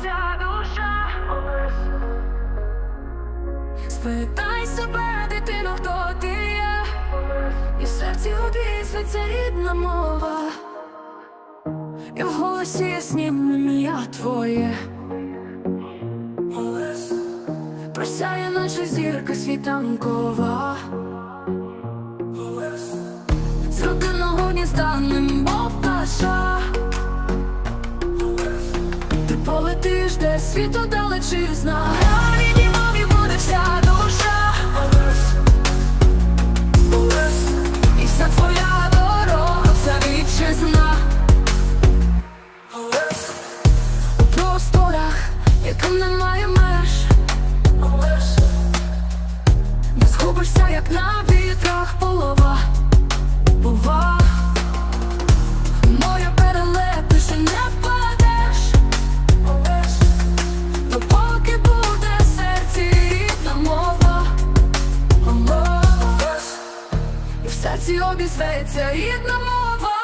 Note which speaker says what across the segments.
Speaker 1: вся душа.
Speaker 2: Спитай себе, дитино, хто ти є, і в серці обізветься рідна мова, і в голосі яснім ім'я твоє. Просяє наша зірка світанкова. Де світу далечизна На рідній буде вся душа. І вся твоя дорога, вся вітчизна. У просторах, яким немає меж. Не згубишся, як на вітрах полова. Бува в серці обізветься рідна мова.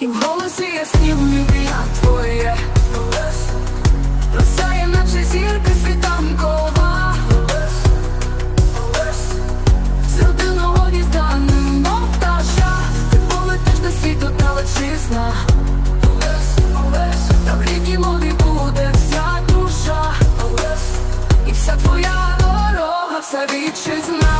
Speaker 2: І в голосі яснім ім'я твоє. Росяє, наче зірка світанкова. З родинного гнізда, немов пташа. Ти полетиш до світу далечизна Та в рідній буде вся душа. І вся твоя дорога, вся вітчизна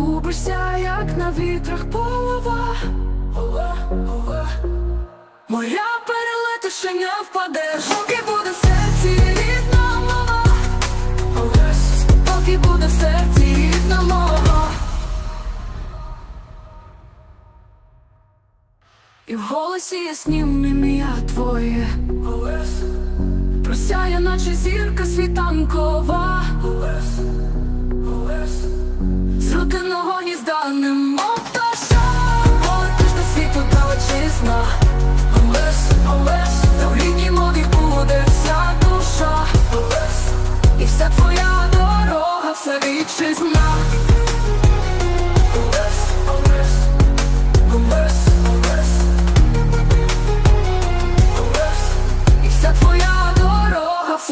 Speaker 2: Не згубишся, як на вітрах полова. Моя перелети ще не впадеш Поки буде в серці рідна мова. Поки буде в серці рідна мова. І в голосі яснім ім'я твоє. Просяє, наче зірка світанкова. З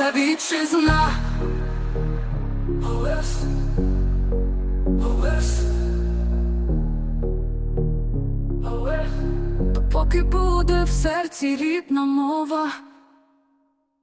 Speaker 2: вся вітчизна Олес, Олес, Олес, поки буде в серці рідна мова.